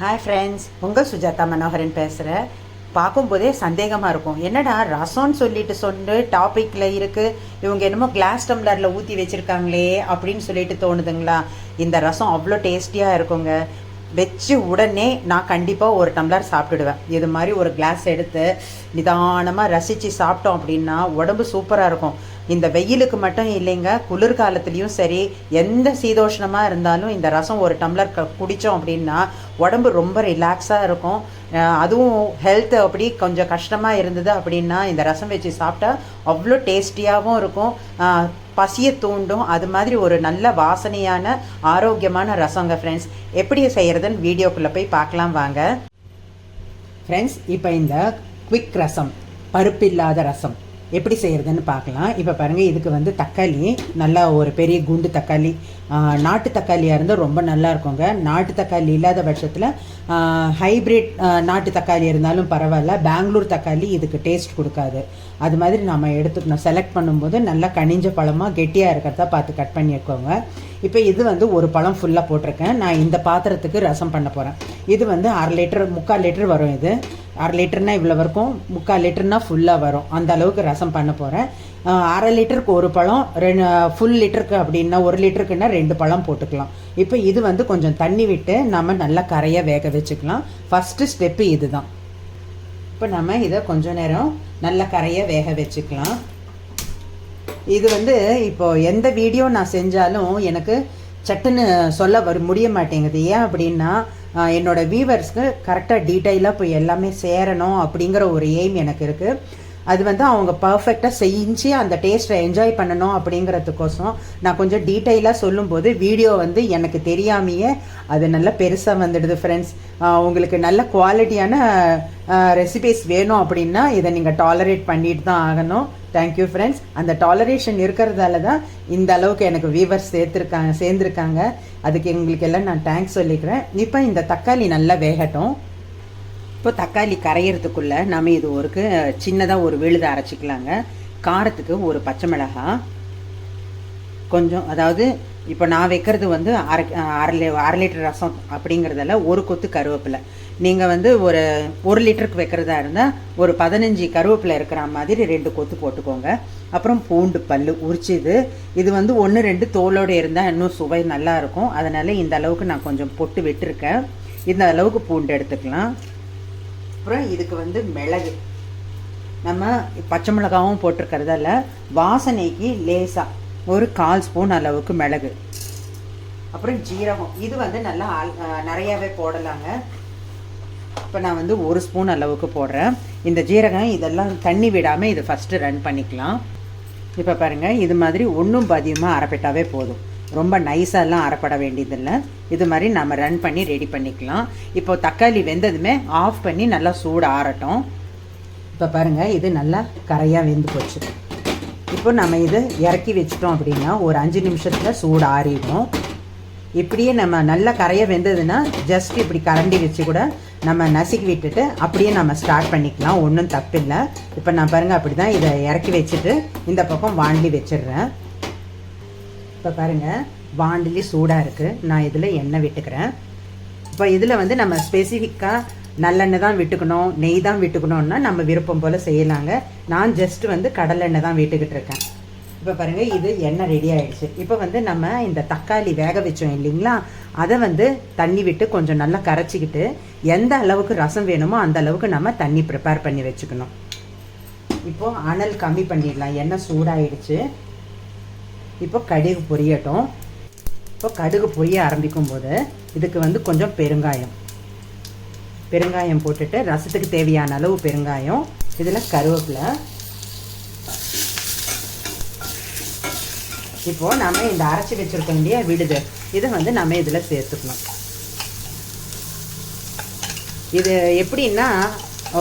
Hi friends உங்கள் சுஜாதா மனோகரன் பேசுகிறேன் பார்க்கும்போதே சந்தேகமாக இருக்கும். என்னடா ரசம்னு சொல்லிட்டு சொன்னு டாப்பிக்கில் இருக்குது இவங்க என்னமோ கிளாஸ் டம்ளரில் ஊற்றி வச்சுருக்காங்களே அப்படின்னு சொல்லிட்டு தோணுதுங்களா? இந்த ரசம் அவ்வளோ டேஸ்டியாக இருக்குங்க. வச்சு உடனே நான் கண்டிப்பாக ஒரு டம்ளர் சாப்பிட்டுடுவேன். இது மாதிரி ஒரு கிளாஸ் எடுத்து நிதானமாக ரசித்து சாப்பிட்டோம் அப்படின்னா உடம்பு சூப்பராக இருக்கும். இந்த வெயிலுக்கு மட்டும் இல்லைங்க குளிர்காலத்துலேயும் சரி எந்த சீதோஷ்ணமாக இருந்தாலும் இந்த ரசம் ஒரு டம்ளர் க குடித்தோம் அப்படின்னா உடம்பு ரொம்ப ரிலாக்ஸாக இருக்கும். அதுவும் ஹெல்த் அப்படி கொஞ்சம் கஷ்டமாக இருந்தது அப்படின்னா இந்த ரசம் வச்சு சாப்பிட்டா அவ்வளோ டேஸ்டியாகவும் இருக்கும். பசியை தூண்டும். அது மாதிரி ஒரு நல்ல வாசனையான ஆரோக்கியமான ரசங்க ஃப்ரெண்ட்ஸ் எப்படி செய்கிறதுன்னு வீடியோக்குள்ளே போய் பார்க்கலாம் வாங்க. ஃப்ரெண்ட்ஸ் இப்போ இந்த குவிக் ரசம் பருப்பில்லாத ரசம். எப்படி செய்கிறதுன்னு பார்க்கலாம். இப்போ பாருங்கள் இதுக்கு வந்து தக்காளி நல்லா ஒரு பெரிய குண்டு தக்காளி. நாட்டு தக்காளியாக இருந்தால் ரொம்ப நல்லா இருக்குங்க. நாட்டு தக்காளி இல்லாத பட்சத்தில் ஹைப்ரிட் நாட்டு தக்காளி இருந்தாலும் பரவாயில்ல. பெங்களூர் தக்காளி இதுக்கு டேஸ்ட் கொடுக்காது. அது மாதிரி நம்ம எடுத்துக்கணும் செலக்ட் பண்ணும்போது நல்லா கனிஞ்ச பழமாக கெட்டியாக இருக்கிறதா பார்த்து கட் பண்ணியிருக்கோங்க இப்போ இது வந்து ஒரு பழம் ஃபுல்லாக போட்டிருக்கேன். நான் இந்த பாத்திரத்துக்கு ரசம் பண்ண போகிறேன் இது வந்து அரை லிட்டர் முக்கால் லிட்டர் வரும் இது. அரை லிட்டர்னால் இவ்வளோ வரைக்கும் முக்கால் லிட்டர்னால் ஃபுல்லாக வரும். அந்த அளவுக்கு ரசம் பண்ண போகிறேன் அரை லிட்டருக்கு ஒரு பழம் ரெண்டு ஃபுல் லிட்டருக்கு அப்படின்னா ஒரு லிட்டருக்குன்னா ரெண்டு பழம் போட்டுக்கலாம். இப்போ இது வந்து கொஞ்சம் தண்ணி விட்டு நம்ம நல்லா கரையாக வேக வச்சுக்கலாம். ஃபஸ்ட்டு ஸ்டெப்பு இதுதான். இப்போ நம்ம இதை கொஞ்சம் நேரம் நல்ல கரையாக வேக வச்சுக்கலாம். இது வந்து இப்போ எந்த வீடியோ நான் செஞ்சாலும் எனக்கு சட்டுன்னு சொல்ல வர முடிய மாட்டேங்குது. ஏன் அப்படின்னா என்னோடய வியூவர்ஸ்க்கு கரெக்டாக டீட்டெயிலாக போய் எல்லாமே சேரணும் அப்படிங்கிற ஒரு எய்ம் எனக்கு இருக்குது அது வந்து அவங்க பர்ஃபெக்டாக செஞ்சு அந்த டேஸ்ட்டை என்ஜாய் பண்ணணும் அப்படிங்கிறதுக்கோசம் நான் கொஞ்சம் டீட்டெயிலாக சொல்லும்போது வீடியோ வந்து எனக்கு தெரியாமையே அது நல்லா பெருசாக வந்துடுது ஃப்ரெண்ட்ஸ் உங்களுக்கு நல்ல குவாலிட்டியான ரெசிபிஸ் வேணும் அப்படின்னா இதை நீங்கள் டாலரேட் பண்ணிட்டு தான் ஆகணும். தேங்க்யூ ஃப்ரெண்ட்ஸ் அந்த டாலரேஷன் இருக்கிறதால தான் இந்த அளவுக்கு எனக்கு வீவர்ஸ் சேர்த்துருக்காங்க சேர்ந்துருக்காங்க. அதுக்கு எங்களுக்கு எல்லாம் நான் தேங்க்ஸ் சொல்லிக்கிறேன். இப்போ இந்த தக்காளி நல்லா வேகட்டும். இப்போ தக்காளி கரையிறதுக்குள்ளே நம்ம இது ஒருக்கு சின்னதாக ஒரு விழுதை அரைச்சிக்கலாங்க. காரத்துக்கு ஒரு பச்சை மிளகாய் கொஞ்சம் அதாவது இப்போ நான் வைக்கிறது வந்து அரை அரை லி- அரை லிட்டர் ரசம் அப்படிங்கிறதால ஒரு கொத்து கருவேப்பிலை. நீங்கள் வந்து ஒரு ஒரு லிட்டருக்கு வைக்கிறதா இருந்தால் ஒரு பதினஞ்சு கருவேப்பிலை இருக்கிற மாதிரி ரெண்டு கொத்து போட்டுக்கோங்க. அப்புறம் பூண்டு பல் உரிச்சிது. இது வந்து ஒன்று ரெண்டு தோலோடு இருந்தால் இன்னும் சுவை நல்லாயிருக்கும் அதனால் இந்த அளவுக்கு நான் கொஞ்சம் பொட்டு விட்டுருக்கேன். இந்த அளவுக்கு பூண்டு எடுத்துக்கலாம். அப்புறம் இதுக்கு வந்து மிளகு. நம்ம பச்சை மிளகாவும் போட்டிருக்கிறதால வாசனைக்கு லேசாக ஒரு கால் ஸ்பூன் அளவுக்கு மிளகு. அப்புறம் ஜீரகம். இது வந்து நல்லா நிறையாவே போடலாங்க. இப்போ நான் வந்து ஒரு ஸ்பூன் அளவுக்கு போடுறேன். இந்த ஜீரகம் இதெல்லாம் தண்ணி விடாமல் இதை ஃபஸ்ட்டு ரன் பண்ணிக்கலாம். இப்போ பாருங்கள் இது மாதிரி ஒன்றும் பதியமாக அரைப்பிட்டாவே போதும். ரொம்ப நைஸாலாம் அரைப்பட வேண்டியதில்லை. இது மாதிரி நம்ம ரன் பண்ணி ரெடி பண்ணிக்கலாம். இப்போ தக்காளி வெந்ததுமே ஆஃப் பண்ணி நல்லா சூடு ஆறட்டும். இப்போ பாருங்கள் இது நல்லா கரையாக வெந்து போச்சு. இப்போ நம்ம இது இறக்கி வச்சிட்டோம் அப்படின்னா ஒரு அஞ்சு நிமிஷத்தில் சூடு ஆறிடும். இப்படியே நம்ம நல்லா கரைய வெந்ததுன்னா ஜஸ்ட் இப்படி கரண்டி வச்சு கூட நம்ம நசுக்கி விட்டுட்டு அப்படியே நம்ம ஸ்டார்ட் பண்ணிக்கலாம். ஒன்றும் தப்பில்லை. இப்போ நான் பாருங்கள் அப்படி தான் இதை இறக்கி வச்சுட்டு இந்த பக்கம் வாண்டி வச்சிடுறேன். இப்போ பாருங்கள் வாண்டிலி சூடாக இருக்குது நான் இதில் எண்ணெய் விட்டுக்கிறேன். இப்போ இதில் வந்து நம்ம ஸ்பெசிஃபிக்காக நல்லெண்ணெய் தான் விட்டுக்கணும் நெய் தான் விட்டுக்கணும்னா நம்ம விருப்பம் போல் செய்யலாங்க. நான் ஜஸ்ட் வந்து கடலெண்ணெய் தான் விட்டுக்கிட்டு இருக்கேன். இப்போ பாருங்கள் இது எண்ணெய் ரெடி ஆகிடுச்சு இப்போ வந்து நம்ம இந்த தக்காளி வேக வச்சோம் இல்லைங்களா? அதை வந்து தண்ணி விட்டு கொஞ்சம் நல்லா கரைச்சிக்கிட்டு எந்த அளவுக்கு ரசம் வேணுமோ அந்த அளவுக்கு நம்ம தண்ணி ப்ரிப்பேர் பண்ணி வச்சுக்கணும். இப்போது அனல் கம்மி பண்ணிடலாம். எண்ணெய் சூடாயிடுச்சு. இப்போ கடுகு பொரியட்டும். இப்போ கடுகு பொரிய ஆரம்பிக்கும் போது இதுக்கு வந்து கொஞ்சம் பெருங்காயம். பெருங்காயம் போட்டுட்டு ரசத்துக்கு தேவையான அளவு பெருங்காயம் இதில் கருவேப்பிலை. இப்போ நம்ம இந்த அரைச்சி வச்சிருக்க வேண்டிய விடுது. இதை வந்து நம்ம இதில் சேர்த்துக்கணும். இது எப்படின்னா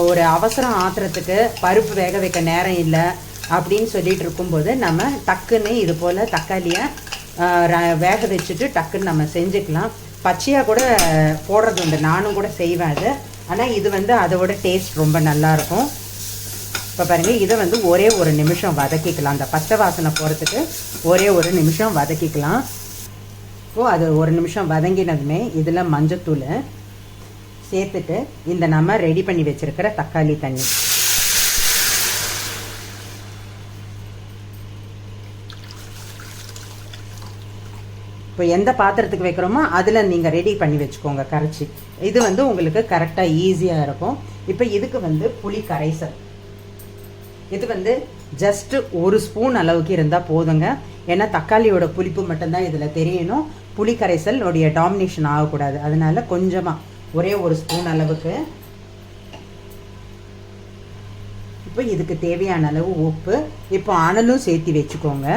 ஒரு அவசரம் ஆத்துறதுக்கு பருப்பு வேக வைக்க நேரம் இல்லை அப்படின்னு சொல்லிட்டு இருக்கும்போது நம்ம டக்குன்னு இது போல் தக்காளியை ஆஹ், வேக வச்சுட்டு டக்குன்னு நம்ம செஞ்சுக்கலாம். பச்சையாக கூட போடுறது உண்டு. நானும் கூட செய்வேன் அது. ஆனால் இது வந்து அதோட டேஸ்ட் ரொம்ப நல்லாயிருக்கும். இப்போ பாருங்கள் இதை வந்து ஒரே ஒரு நிமிஷம் வதக்கிக்கலாம். அந்த பச்சை வாசனை போகிறதுக்கு ஒரே ஒரு நிமிஷம் வதக்கிக்கலாம். இப்போது அது ஒரு நிமிஷம் வதங்கினதுமே இதில் மஞ்சத்தூள் சேர்த்துட்டு இந்த நம்ம ரெடி பண்ணி வச்சுருக்கிற தக்காளி தண்ணி. இப்போ எந்த பாத்திரத்துக்கு வைக்கிறோமோ அதில் நீங்கள் ரெடி பண்ணி வச்சுக்கோங்க கரைச்சி. இது வந்து உங்களுக்கு கரெக்டாக ஈஸியாக இருக்கும். இப்போ இதுக்கு வந்து புளி கரைசல். இது வந்து ஜஸ்ட்டு ஒரு ஸ்பூன் அளவுக்கு இருந்தால் போதுங்க. ஏன்னா தக்காளியோட புளிப்பு மட்டும்தான் இதில் தெரியணும். புளி கரைசல் உடைய டாமினேஷன் ஆகக்கூடாது. அதனால கொஞ்சமாக ஒரே ஒரு ஸ்பூன் அளவுக்கு. இப்போ இதுக்கு தேவையான அளவு உப்பு. இப்போ அனலும் சேர்த்து வச்சுக்கோங்க.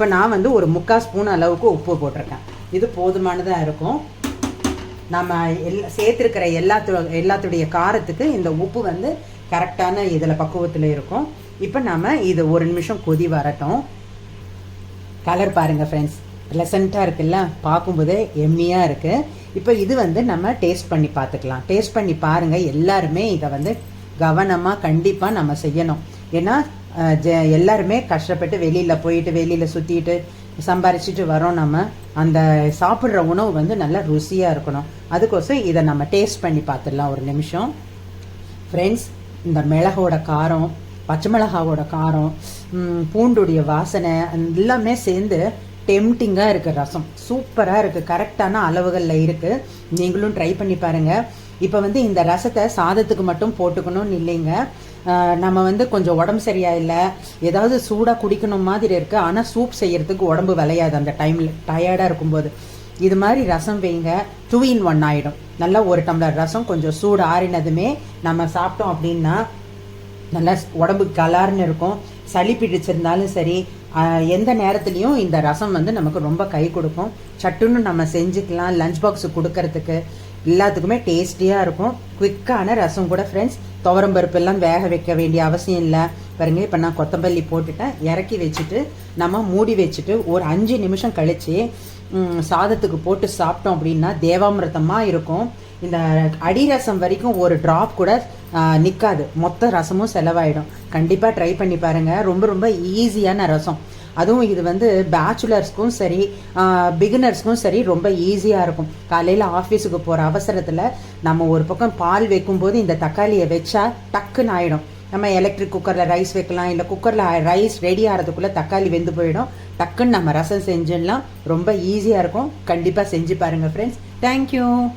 இப்போ நான் வந்து ஒரு முக்கால் ஸ்பூன் அளவுக்கு உப்பு போட்டிருக்கேன். இது போதுமானதாக இருக்கும். நம்ம எல் சேர்த்துருக்கிற எல்லாத்து எல்லாத்துடைய காரத்துக்கு இந்த உப்பு வந்து கரெக்டான இதில் பக்குவத்தில் இருக்கும். இப்போ நம்ம இது ஒரு நிமிஷம் கொதி வரட்டும். கலர் பாருங்கள் ஃப்ரெண்ட்ஸ் ப்ளசண்ட்டாக இருக்குல்ல? பார்க்கும்போதே எம்மியாக இருக்குது இப்போ இது வந்து நம்ம டேஸ்ட் பண்ணி பார்த்துக்கலாம். டேஸ்ட் பண்ணி பாருங்கள் எல்லாருமே இதை வந்து கவனமாக கண்டிப்பாக நம்ம செய்யணும். ஏன்னா ஜ- எல்லாருமே கஷ்டப்பட்டு வெளியில் போயிட்டு வெளியில் சுற்றிட்டு சம்பாரிச்சிட்டு வரோம் நம்ம. அந்த சாப்பிட்ற உணவு வந்து நல்லா ருசியாக இருக்கணும். அதுக்கோசம் இதை நம்ம டேஸ்ட் பண்ணி பார்த்துடலாம் ஒரு நிமிஷம். ஃப்ரெண்ட்ஸ் இந்த மிளகோட காரம் பச்சை மிளகாவோட காரம் பூண்டுடைய வாசனை எல்லாமே சேர்ந்து டெம்டிங்காக இருக்குது ரசம். சூப்பராக இருக்குது கரெக்டான அளவுகளில் இருக்குது நீங்களும் ட்ரை பண்ணி பாருங்கள் இப்போ வந்து இந்த ரசத்தை சாதத்துக்கு மட்டும் போட்டுக்கணும்னு இல்லைங்க. நம்ம வந்து கொஞ்சம் உடம்பு சரியா இல்லை. ஏதாவது சூடாக குடிக்கணும் மாதிரி இருக்குது ஆனால் சூப் செய்கிறதுக்கு உடம்பு விளையாது அந்த டைமில் டயர்டாக இருக்கும்போது. இது மாதிரி ரசம் வைங்க. டூ இன் ஒன் ஆகிடும் நல்லா ஒரு டம்ளர் ரசம் கொஞ்சம் சூடு ஆறினதுமே நம்ம சாப்பிட்டோம் அப்படின்னா நல்லா உடம்பு கலார்னு இருக்கும். சளி பிடிச்சிருந்தாலும் சரி எந்த நேரத்துலையும் இந்த ரசம் வந்து நமக்கு ரொம்ப கை கொடுக்கும். சட்டுன்னு நம்ம செஞ்சுக்கலாம். லஞ்ச் பாக்ஸு கொடுக்கறதுக்கு. எல்லாத்துக்குமே டேஸ்டியாக இருக்கும். குவிக்கான ரசம் கூட ஃப்ரெண்ட்ஸ் துவரம்பருப்பு எல்லாம் வேக வைக்க வேண்டிய அவசியம் இல்லை. பாருங்க இப்போ நான் கொத்தமல்லி போட்டுட்டேன். இறக்கி வச்சுட்டு நம்ம மூடி வச்சுட்டு ஒரு அஞ்சு நிமிஷம் கழித்து சாதத்துக்கு போட்டு சாப்பிட்டோம் அப்படின்னா தேவாமிரதமாக இருக்கும். இந்த அடி ரசம் வரைக்கும் ஒரு ட்ராப் கூட நிற்காது மொத்த ரசமும் செலவாயிடும். கண்டிப்பாக ட்ரை பண்ணி பாருங்கள் ரொம்ப ரொம்ப ஈஸியான ரசம். அதுவும் இது வந்து பேச்சுலர்ஸ்க்கும் சரி பிகினர்ஸ்க்கும் சரி ரொம்ப ஈஸியாக இருக்கும். காலையில் ஆஃபீஸுக்கு போகிற அவசரத்தில் நம்ம ஒரு பக்கம் பால் வைக்கும்போது இந்த தக்காளியை வச்சா டக்குன்னு ஆகிடும் நம்ம எலக்ட்ரிக் குக்கரில் ரைஸ் வைக்கலாம் இல்லை குக்கரில் ரைஸ் ரெடி ஆகிறதுக்குள்ளே தக்காளி வெந்து போயிடும். டக்குன்னு நம்ம ரசம் செஞ்சிடலாம். ரொம்ப ஈஸியாக இருக்கும். கண்டிப்பாக செஞ்சு பாருங்கள் ஃப்ரெண்ட்ஸ் தேங்க்யூ